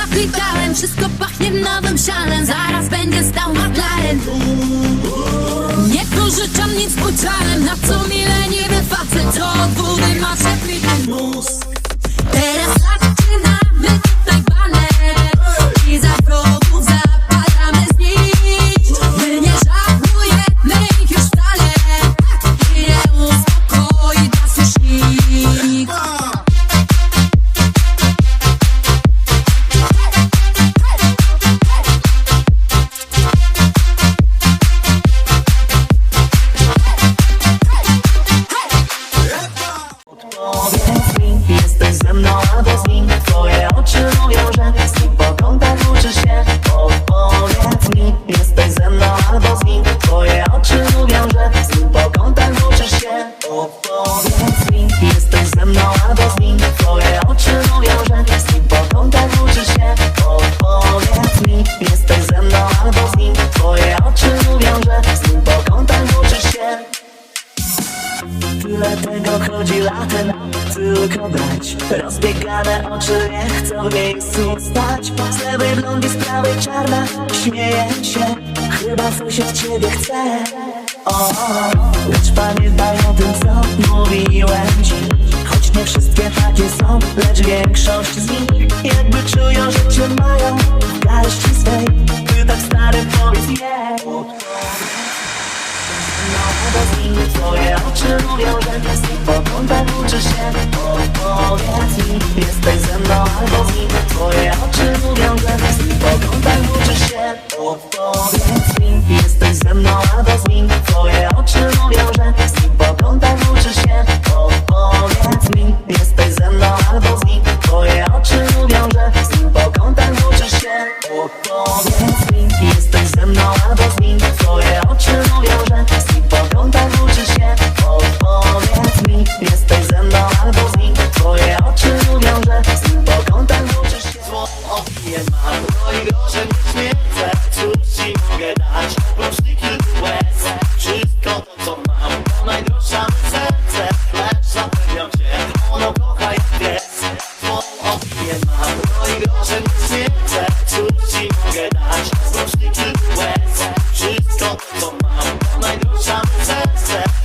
zaklikałem Wszystko pachnie nowym sianem. Zaraz będzie stał McLaren. Powiedz mi, Tyle tego chodzi latem, tylko brać Rozbiegane oczy nie chcą w miejscu stać. Z lewej blondie, z prawej czarna Śmieje się, chyba coś od ciebie chce o, Lecz pamiętaj o tym, co mówiłem ci. Choć nie wszystkie takie są, lecz większość z nich Jakby czują, że cię mają w garści swej. Ty tak stary powiedz je no, z nim Twoje oczy się Opowiedz mi, jesteś ze mną albo z nim. Twoje oczy mówią, że z nim po kątach uczysz się Opowiedz mi, jesteś ze mną albo z nim. Twoje oczy mówią, że z nim po kątach uczysz się Opowiedz mi, jesteś ze mną albo z nim. Twoje oczy mówią, że z nim po kątach uczysz się Opowiedz mi, jesteś ze mną albo z nim. Twoje oczy mówią, że z mogę dać Znów szliki, łezę Wszystko, co mam, to najdroższa serce